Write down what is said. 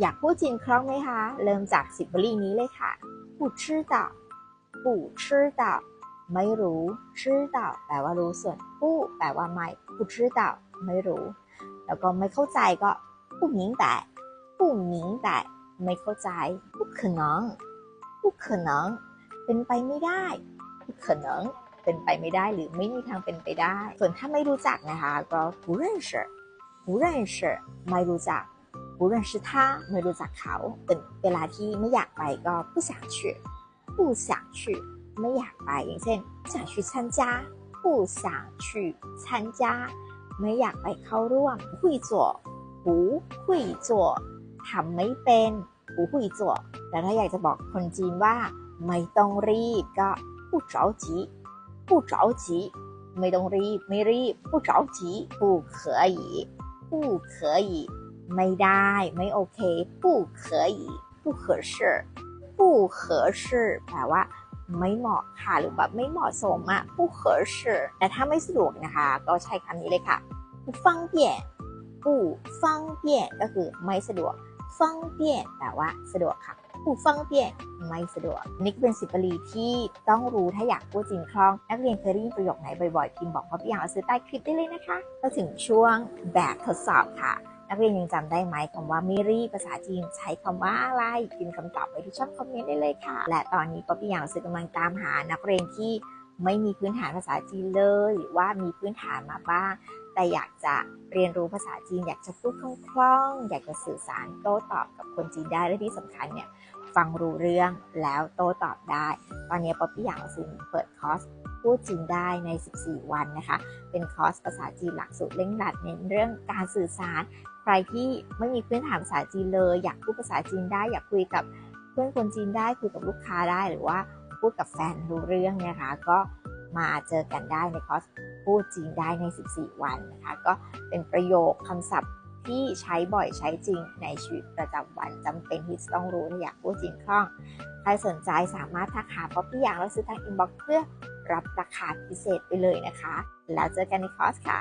อยากพูดจีนคล่องไหมคะ เริ่มจากสิบวลีนี้เลยค่ะผู้ชื่อต่อผู้ชื่อต่อไม่รู้ชื่อต่อแปลว่ารู้ส่วนผู้แปลว่าไม่ผู้ชื่อต่อไม่รู้ แล้วก็ไม่เข้าใจก็ผู้หมิงแต่ผู้หมิงแต่ไม่เข้าใจผู้可能ผู้可能เป็นไปไม่ได้ผู้可能เป็นไปไม่ได้หรือไม่มีทางเป็นไปได้ ส่วนถ้าไม่รู้จักนะคะก็不认识不认识ไม่รู้จัก 不认识他ไม่รู้จักเขาเป็นเวลาที่ไม่อยากไปก็不想去不想去ไม่อยากไปอย่างเช่น不想去参加不想去参加ไม่อยากไปเข้าร่วม不会做不会做ทำไม่เป็น不会做แต่ถ้าอยากจะบอกคนจีนว่า ไม่ต้องรีบก็不着急不着急ไม่ต้องรีบไม่รีบ不着急不可以不可以 ไม่ได้ไม่โอเคผู้เคยผู้เคยชื่อผู้เคยชื่อแปลว่าไม่เหมาะค่ะหรือแบบไม่เหมาะสมอะผู้เคยชื่อแต่ถ้าไม่สะดวกนะคะ ก็ใช้คำนี้เลยค่ะผู้ฟังเปี่ยผู้ฟังเปี่ยก็คือไม่สะดวกฟังเปี่ยแปลว่าสะดวกค่ะผู้ฟังเปี่ไม่สะดวกนี่เป็นสิบปรีที่ต้องรู้ถ้าอยากพูดจริงคล่อง นักเรียนเคยได้ยินประโยคไหนบ่อยๆพิมพ์บอกพ่อพี่ยางเอาซื้อใต้คลิปได้เลยนะคะก็ถึงช่วงแบบทดสอบค่ะ นักเรียนยังจำได้ไหมคำว่าไม่รีบภาษาจีนใช้คำว่าอะไรพิมพ์คำตอบไว้ที่ช่องคอมเมนต์ได้เลยค่ะ และตอนนี้ป๊อปปี้อยางซื้อกำลังตามหานักเรียนที่ไม่มีพื้นฐานภาษาจีนเลย หรือว่ามีพื้นฐานมาบ้าง แต่อยากจะเรียนรู้ภาษาจีน อยากจะพูดคล่องๆอยากจะสื่อสารโต้ตอบกับคนจีนได้และที่สำคัญเนี่ยฟังรู้เรื่องแล้วโต้ตอบได้ ตอนนี้ป๊อปปี้อยางซื้อเปิดคอร์สพูดจีนได้ใน 14 วันนะคะ เป็นคอร์สภาษาจีนหลักสูตรเร่งรัดเน้นเรื่องการสื่อสาร ใครที่ไม่มีพื้นฐานภาษาจีนเลย อยากพูดภาษาจีนได้ อยากคุยกับเพื่อนคนจีนได้คุยกับลูกค้าได้หรือว่าพูดกับแฟนรู้เรื่องนะคะ ก็มาเจอกันได้ในคอร์สพูดจีนได้ใน 14 วันนะคะ ก็เป็นประโยคคำศัพท์ที่ใช้บ่อยใช้จริงในชีวิตประจำวันจำเป็นที่จะต้องรู้ถ้าอยากพูดจีนคล่อง ใครสนใจสามารถทักหาป๊อปปี้อย่างแล้วซื้อทางอินบ็อกซ์เพื่อรับราคาพิเศษไปเลยนะคะ แล้วเจอกันในคอร์สค่ะ